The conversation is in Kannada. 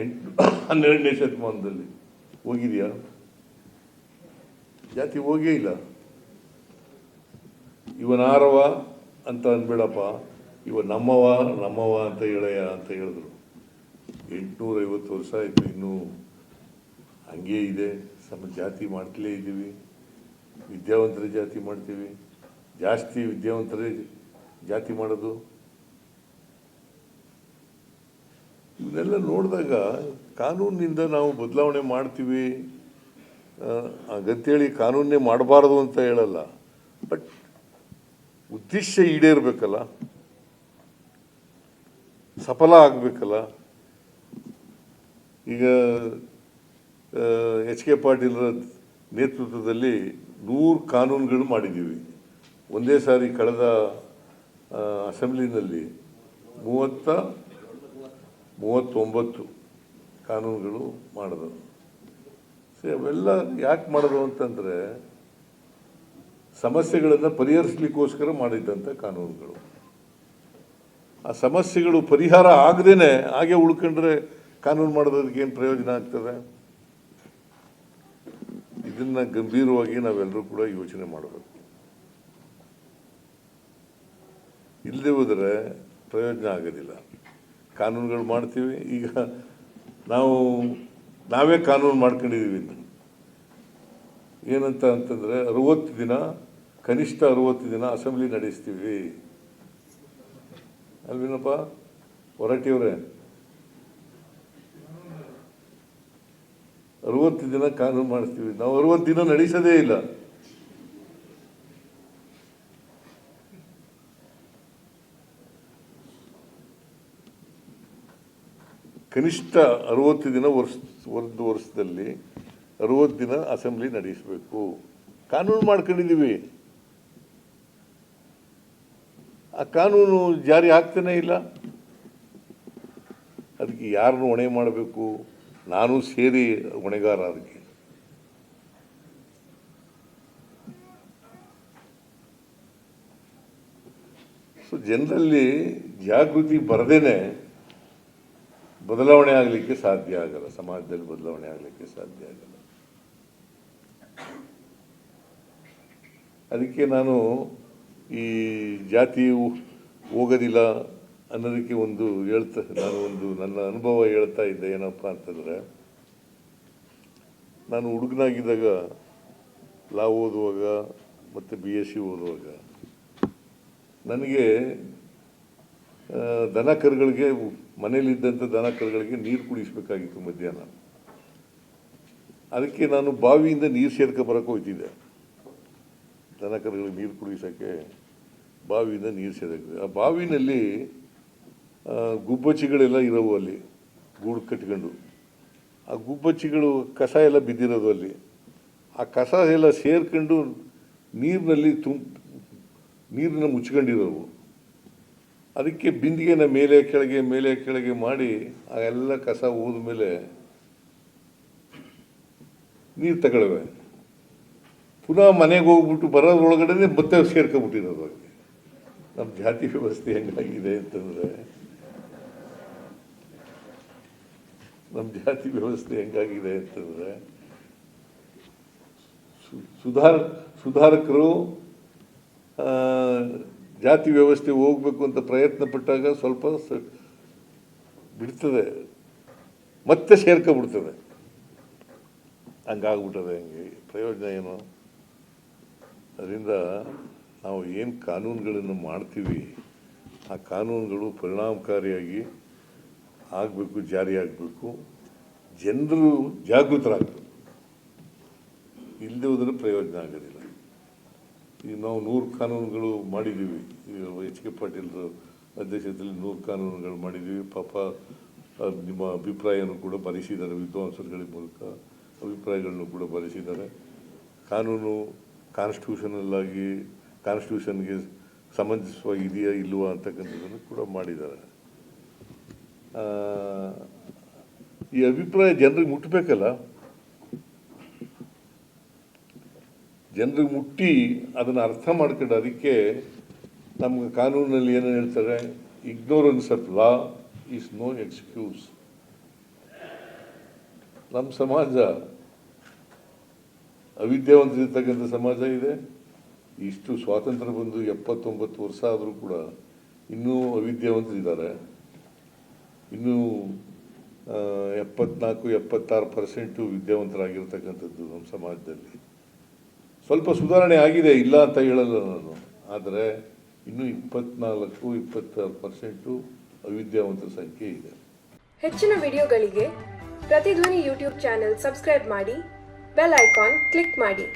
ಎಂಟು ಹನ್ನೆರಡನೇ ಶತಮಾನದಲ್ಲಿ ಹೋಗಿದೆಯಾ? ಜಾತಿ ಹೋಗೇ ಇಲ್ಲ. ಇವನಾರವ ಅಂತ ಅನ್ಬೇಡಪ್ಪ. ಇವ ನಮ್ಮವ ನಮ್ಮವ ಅಂತ ಹೇಳಯ್ಯ ಅಂತ ಹೇಳಿದ್ರು. ಎಂಟುನೂರೈವತ್ತು ವರ್ಷ ಆಯಿತು, ಇನ್ನೂ ಹಂಗೇ ಇದೆ. ಸಮ, ಜಾತಿ ಮಾಡ್ತಲೇ ಇದ್ದೀವಿ. ವಿದ್ಯಾವಂತರ ಜಾತಿ ಮಾಡ್ತೀವಿ. ಜಾಸ್ತಿ ವಿದ್ಯಾವಂತರೇ ಜಾತಿ ಮಾಡೋದು. ಇವನ್ನೆಲ್ಲ ನೋಡಿದಾಗ ಕಾನೂನಿನಿಂದ ನಾವು ಬದಲಾವಣೆ ಮಾಡ್ತೀವಿ. ಹಾಗಂತೇಳಿ ಕಾನೂನೇ ಮಾಡಬಾರ್ದು ಅಂತ ಹೇಳಲ್ಲ. ಬಟ್ ಉದ್ದೇಶ ಈಡೇರಬೇಕಲ್ಲ. ಸಫಲ ಆಗಬೇಕಲ್ಲ. ಈಗ ಎಚ್ ಕೆ ಪಾಟೀಲರ ನೇತೃತ್ವದಲ್ಲಿ ನೂರು ಕಾನೂನುಗಳು ಮಾಡಿದ್ದೀವಿ. ಒಂದೇ ಸಾರಿ ಕಳೆದ ಅಸೆಂಬ್ಲಿನಲ್ಲಿ ಮೂವತ್ತ ಮೂವತ್ತೊಂಬತ್ತು ಕಾನೂನುಗಳು ಮಾಡಿದ್ರು ಸರಿ ಅವೆಲ್ಲ ಯಾಕೆ ಮಾಡೋದು ಅಂತಂದರೆ ಸಮಸ್ಯೆಗಳನ್ನು ಪರಿಹರಿಸಲಿಕ್ಕೋಸ್ಕರ ಮಾಡಿದ್ದಂಥ ಕಾನೂನುಗಳು. ಆ ಸಮಸ್ಯೆಗಳು ಪರಿಹಾರ ಆಗದೇನೆ ಹಾಗೆ ಉಳ್ಕೊಂಡ್ರೆ ಕಾನೂನು ಮಾಡೋದಕ್ಕೆ ಏನು ಪ್ರಯೋಜನ ಆಗ್ತದೆ? ಇದನ್ನ ಗಂಭೀರವಾಗಿ ನಾವೆಲ್ಲರೂ ಕೂಡ ಯೋಚನೆ ಮಾಡಬೇಕು. ಇಲ್ಲದೆ ಹೋದರೆ ಪ್ರಯೋಜನ ಆಗೋದಿಲ್ಲ. ಕಾನೂನುಗಳು ಮಾಡ್ತೀವಿ. ಈಗ ನಾವು, ನಾವೇ ಕಾನೂನು ಮಾಡ್ಕೊಂಡಿದ್ದೀವಿ. ಏನಂತ ಅಂತಂದರೆ ಅರುವತ್ತು ದಿನ, ಕನಿಷ್ಠ ಅರುವತ್ತು ದಿನ ಅಸೆಂಬ್ಲಿ ನಡೆಸ್ತೀವಿ. ಅಲ್ವೇನಪ್ಪ? ಹೊರಟಿಯವ್ರೆ? ಅರುವತ್ತು ದಿನ ಕಾನೂನು ಮಾಡಿಸ್ತೀವಿ. ನಾವು ಅರುವತ್ತು ದಿನ ನಡೆಸೋದೇ ಇಲ್ಲ. ಕನಿಷ್ಠ ಅರುವತ್ತು ದಿನ ವರ್ಷ, ಒಂದು ವರ್ಷದಲ್ಲಿ ಅರುವತ್ತು ದಿನ ಅಸೆಂಬ್ಲಿ ನಡೆಸಬೇಕು. ಕಾನೂನು ಮಾಡ್ಕೊಂಡಿದ್ದೀವಿ. ಆ ಕಾನೂನು ಜಾರಿ ಆಗ್ತಾನೇ ಇಲ್ಲ. ಅದಕ್ಕೆ ಯಾರನ್ನು ಹೊಣೆ ಮಾಡಬೇಕು? ನಾನು ಸೇರಿ ಹೊಣೆಗಾರ ಅದಕ್ಕೆ. ಸೊ, ಜನರಲ್ಲಿ ಜಾಗೃತಿ ಬರದೇನೆ ಬದಲಾವಣೆ ಆಗಲಿಕ್ಕೆ ಸಾಧ್ಯ ಆಗಲ್ಲ. ಸಮಾಜದಲ್ಲಿ ಬದಲಾವಣೆ ಆಗಲಿಕ್ಕೆ ಸಾಧ್ಯ ಆಗಲ್ಲ. ಅದಕ್ಕೆ ನಾನು ಈ ಜಾತಿ ಹೋಗೋದಿಲ್ಲ ಅನ್ನೋದಕ್ಕೆ ಒಂದು ಹೇಳ್ತಾ, ನಾನು ಒಂದು ನನ್ನ ಅನುಭವ ಹೇಳ್ತಾ ಇದ್ದೆ. ಏನಪ್ಪ ಅಂತಂದರೆ, ನಾನು ಹುಡುಗನಾಗಿದ್ದಾಗ ಲಾ ಓದುವಾಗ ಮತ್ತು ಬಿ ಎಸ್ ಸಿ ಓದುವಾಗ ನನಗೆ ದನ ಕರುಗಳಿಗೆ ಮನೇಲಿದ್ದಂಥ ದನ ಕರುಗಳಿಗೆ ನೀರು ಕುಡಿಸಬೇಕಾಗಿತ್ತು ಮಧ್ಯಾಹ್ನ. ಅದಕ್ಕೆ ನಾನು ಬಾವಿಯಿಂದ ನೀರು ಸೇರ್ಕೊ ಬರೋಕೆ ಹೋಗ್ತಿದ್ದೆ ದನ ಕರುಗಳಿಗೆ ನೀರು ಕುಡಿಸೋಕ್ಕೆ ಬಾವಿಯಿಂದ ನೀರು ಸೇರಕ್ಕೆ ಆ ಬಾವಿನಲ್ಲಿ ಗುಬ್ಬಚ್ಚಿಗಳೆಲ್ಲ ಇರೋವು ಅಲ್ಲಿ, ಗೂಡು ಕಟ್ಕೊಂಡು. ಆ ಗುಬ್ಬಚ್ಚಿಗಳು ಕಸ ಎಲ್ಲ ಬಿದ್ದಿರೋದು ಅಲ್ಲಿ. ಆ ಕಸ ಎಲ್ಲ ಸೇರ್ಕೊಂಡು ನೀರಿನಲ್ಲಿ ತುಂಬ ನೀರನ್ನ ಮುಚ್ಕೊಂಡಿರೋವು. ಅದಕ್ಕೆ ಬಿಂದಿಗೆನ ಮೇಲೆ ಕೆಳಗೆ ಮೇಲೆ ಕೆಳಗೆ ಮಾಡಿ ಆ ಎಲ್ಲ ಕಸ ಊದ ಮೇಲೆ ನೀರು ತಗೊಳ್ವೆ ಪುನಃ ಮನೆಗೆ ಹೋಗ್ಬಿಟ್ಟು ಬರೋದ್ರೊಳಗಡೆ ಮತ್ತೆ ಸೇರ್ಕೊಬಿಟ್ಟಿರೋದು ಹಾಗೆ ನಮ್ಮ ಜಾತಿ ವ್ಯವಸ್ಥೆ ಹೆಂಗಾಗಿದೆ ಅಂತಂದರೆ. ನಮ್ಮ ಜಾತಿ ವ್ಯವಸ್ಥೆ ಹೆಂಗಾಗಿದೆ ಅಂತಂದರೆ. ಸುಧಾರ, ಸುಧಾರಕರು ಜಾತಿ ವ್ಯವಸ್ಥೆ ಹೋಗಬೇಕು ಅಂತ ಪ್ರಯತ್ನ ಪಟ್ಟಾಗ ಸ್ವಲ್ಪ ಬಿಡ್ತದೆ. ಮತ್ತೆ ಸೇರ್ಕೊಬಿಡ್ತದೆ ಹಂಗಾಗ್ಬಿಟ್ಟದೆ ಹಂಗೆ. ಪ್ರಯೋಜನ ಏನು? ಅದರಿಂದ ನಾವು ಏನು ಕಾನೂನುಗಳನ್ನು ಮಾಡ್ತೀವಿ, ಆ ಕಾನೂನುಗಳು ಪರಿಣಾಮಕಾರಿಯಾಗಿ ಆಗಬೇಕು ಜಾರಿಯಾಗಬೇಕು ಜನರು ಜಾಗೃತರಾಗಬೇಕು. ಇಲ್ಲದೆ ಹೋದರೆ ಪ್ರಯೋಜನ ಆಗೋದಿಲ್ಲ. ಈಗ ನಾವು ನೂರು ಕಾನೂನುಗಳು ಮಾಡಿದ್ದೀವಿ. ಈಗ ಎಚ್ ಕೆ ಪಾಟೀಲ್ರ ಅಧ್ಯಕ್ಷತೆಯಲ್ಲಿ ನೂರು ಕಾನೂನುಗಳು ಮಾಡಿದ್ದೀವಿ. ಪಾಪ ನಿಮ್ಮ ಅಭಿಪ್ರಾಯವನ್ನು ಕೂಡ ಬರೆಸಿದ್ದಾರೆ, ವಿದ್ವಾಂಸರುಗಳ ಮೂಲಕ ಅಭಿಪ್ರಾಯಗಳನ್ನು ಕೂಡ ಬರೆಸಿದ್ದಾರೆ. ಕಾನೂನು ಕಾನ್ಸ್ಟಿಟ್ಯೂಷನಲ್ ಆಗಿ ಕಾನ್ಸ್ಟಿಟ್ಯೂಷನ್ಗೆ ಸಮಂಜಸವಾಗಿ ಇದೆಯಾ ಇಲ್ಲವಾ ಅಂತಕ್ಕಂಥದ್ದನ್ನು ಕೂಡ ಮಾಡಿದ್ದಾರೆ. ಈ ಅಭಿಪ್ರಾಯ ಜನರಿಗೆ ಮುಟ್ಟಬೇಕಲ್ಲ ಜನರಿಗೆ ಮುಟ್ಟಿ ಅದನ್ನು ಅರ್ಥ ಮಾಡ್ಕೊಂಡು ಅದಕ್ಕೆ ನಮ್ಗೆ ಕಾನೂನಲ್ಲಿ ಏನು ಹೇಳ್ತಾರೆ ignorance of law is no excuse ನಮ್ಮ ಸಮಾಜ ಅವಿದ್ಯಾವಂತರಿರ್ತಕ್ಕಂಥ ಸಮಾಜ ಇದೆ. ಇಷ್ಟು ಸ್ವಾತಂತ್ರ್ಯ ಬಂದು ಎಪ್ಪತ್ತೊಂಬತ್ತು ವರ್ಷ ಆದರೂ ಕೂಡ ಇನ್ನೂ ಅವಿದ್ಯಾವಂತರಿದ್ದಾರೆ. ಇನ್ನೂ ಎಪ್ಪತ್ನಾಲ್ಕು, ಎಪ್ಪತ್ತಾರು ಪರ್ಸೆಂಟು ವಿದ್ಯಾವಂತರಾಗಿರ್ತಕ್ಕಂಥದ್ದು ನಮ್ಮ ಸಮಾಜದಲ್ಲಿ. ಸ್ವಲ್ಪ ಸುಧಾರಣೆ ಆಗಿದೆ, ಇಲ್ಲ ಅಂತ ಹೇಳಲ್ಲ ನಾನು. ಆದರೆ ಇನ್ನೂ ಇಪ್ಪತ್ನಾಲ್ಕು, ಇಪ್ಪತ್ತಾರು ಪರ್ಸೆಂಟು ಅವಿದ್ಯಾವಂತರ ಸಂಖ್ಯೆ ಇದೆ. ಹೆಚ್ಚಿನ ವಿಡಿಯೋಗಳಿಗೆ ಪ್ರತಿಧ್ವನಿ ಯೂಟ್ಯೂಬ್ ಚಾನೆಲ್ ಸಬ್ಸ್ಕ್ರೈಬ್ ಮಾಡಿ, ಬೆಲ್ ಐಕಾನ್ ಕ್ಲಿಕ್ ಮಾಡಿ.